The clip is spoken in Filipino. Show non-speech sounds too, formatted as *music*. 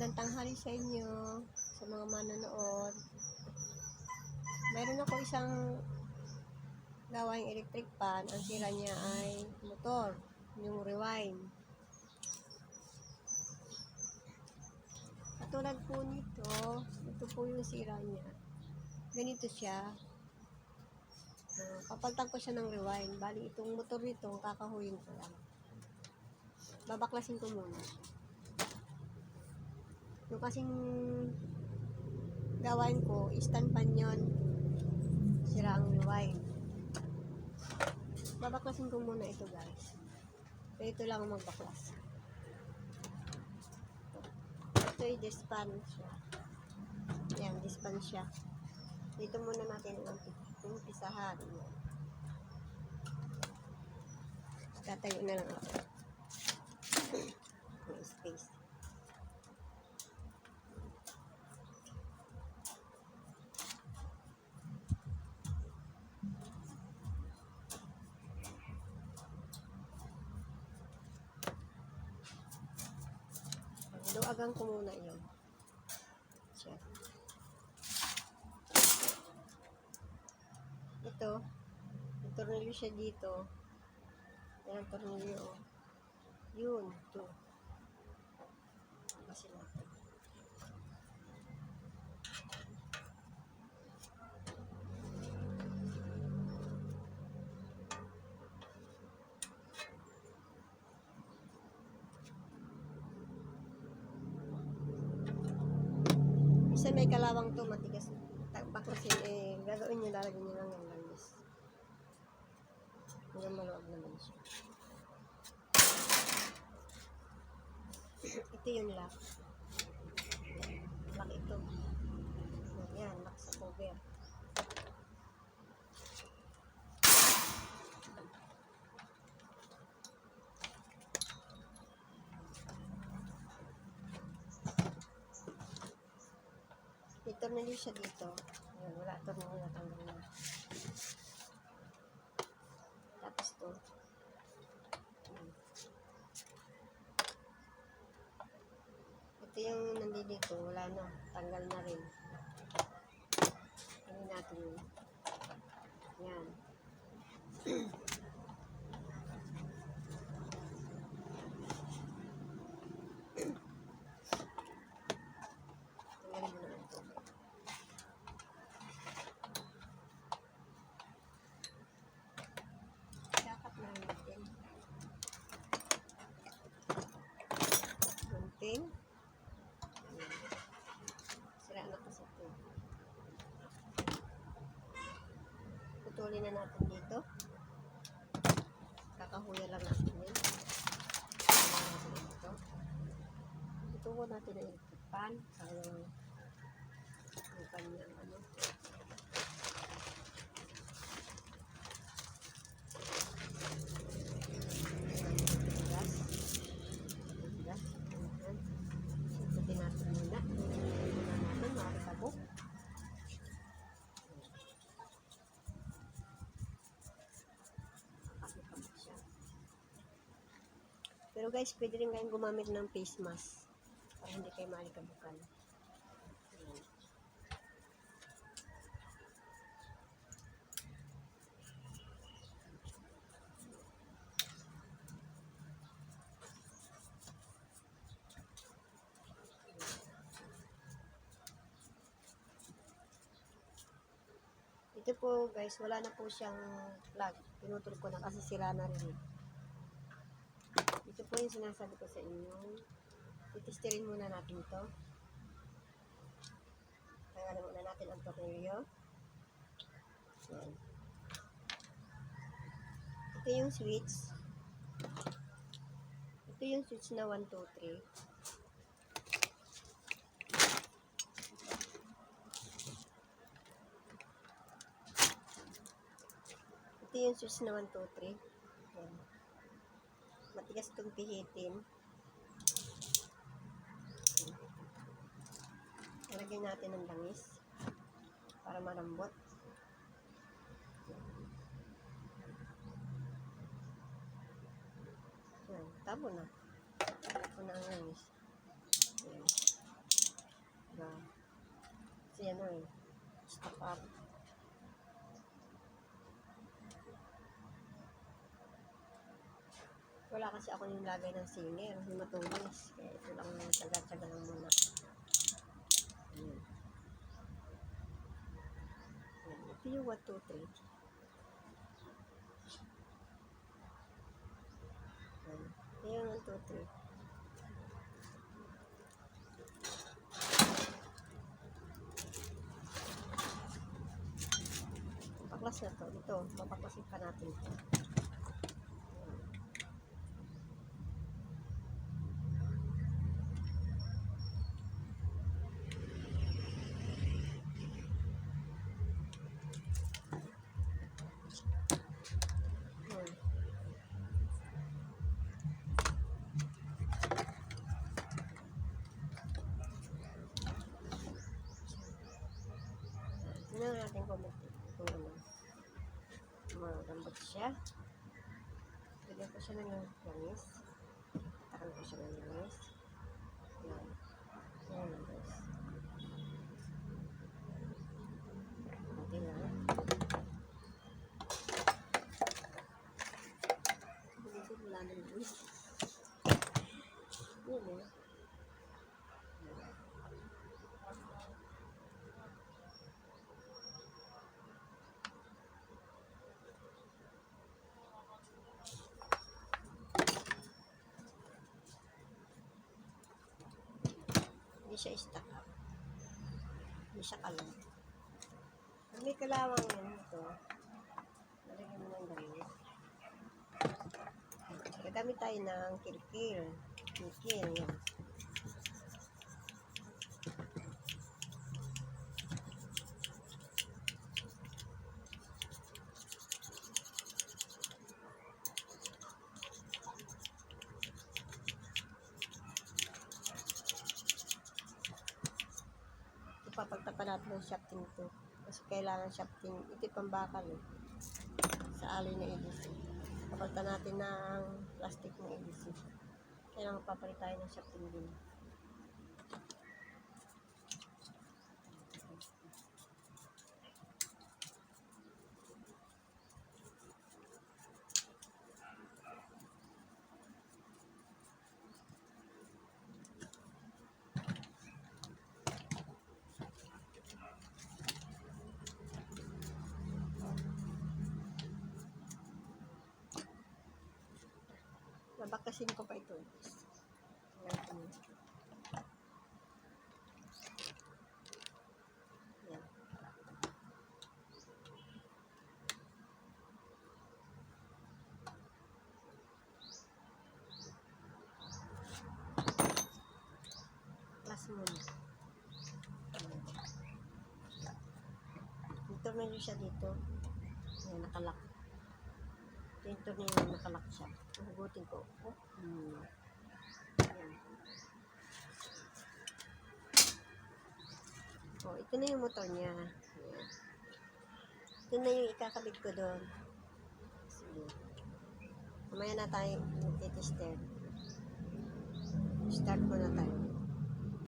Magandang tanghali sa inyo, sa mga manonood. Meron ako isang gawaing electric pan. Ang sira niya ay motor, yung rewind. Katulad po nito, ito po yung sira niya. Ganito siya. Uh, papaltag ko siya ng rewind. Bali, itong motor nito, kakahuyin ko lang. Babaklasin ko muna. Yung kasing gawain ko, stand pan yun. Sira ang rewind. Babaklasin ko muna ito guys. So, ito lang ang magbaklas. Ito ay dispan siya. Yan, dispan siya. Dito muna natin umpisahan. Tatayo na lang ako. *coughs* May space. Luagan ko muna yun. Siya. Ito, may tornilyo siya dito. Yan ang tornilyo. oh. Yun, ito. Kasi natin. Kalawang to, matigas. Baklasin, eh, gagawin nyo, lalagyan nyo lang ng langis. Hanggang maluwag naman siya. ito yung lock. Lock ito. Yan, lock sa cover. May tornilyo siya dito. Ayan, wala tornilyo natanggal na. Tapos to. Ayan. Ito yung nandito, wala na. Tanggal na rin. Ano natin yun. Yan. *clears throat* Tanggalin mo na ito. Dapat na natin. Gunting. Sira na kasi ito. Putulin na natin dito. Kakahuya lang natin yun. Dito. Ituwo natin ang pan. Sayang yung kanyang ano. Gas. Gas. Ayan. Sikutin natin muna. Muna natin, makakabok. Makakabok siya. Pero guys, pwede rin kayong gumamit ng face mask para hindi kayo malikabukan. Ito po guys, wala na po siyang plug. Pinutol ko na kasi sira na rin. Ito po yung sinasabi ko sa inyo. Titistirin muna natin ito. Tanggalin muna natin ang tornilyo. Yan. Ito yung switch. Ito yung switch na 1, 2, 3. Ito yung switch na 1, 2, 3. Yan matigas itong pihitin. Lagyan natin ng langis para malambot. Yan, tabo na. Tabo na ang langis. Yan. Diba? Kasi ano eh, stock up. Wala kasi ako yung lagay ng singer, yung matulis. Kaya ito lang yung tsaga-tsaga lang muna. Ayan. Ayan. Ito yung 1, 2, 3. Ayan. Ito yung 1, 2, 3. Paklas na to. Ito, mapaklasin pa natin ito. Ayan. Tingnan natin kung, mag- kung ano. Malambot siya. Bigyan ko siya ng langis. Takan ko siya ng langis. Yan, guys. Kunti lang. Hindi ko wala ng langis. Yan eh. Hindi siya stack up. Hindi siya kalong. Pag may kalawang yan ito, nalagyan mo ng gamis. Gagamit tayo ng kirkir. Kirkir, yan. Ipapagtapan natin ng shafting ito. Kasi kailangan shafting. Ito yung pambakal eh. Sa alloy na EDC. Papalitan natin ng plastic ng EDC. Kailangan papalit tayo ng shafting din. Nabakasin ko pa ito. Ayan. Ayan. Plus muna. Ayan. Ito na siya dito. Ayan, nakalak. Ito yung tornilyo na nakalak siya. Hugutin ko. Oh. Hmm. Oh, ito na yung motor niya. Ayan. Ito na yung ikakabit ko doon. Sige. Mamaya na tayo magtitester. Start muna tayo.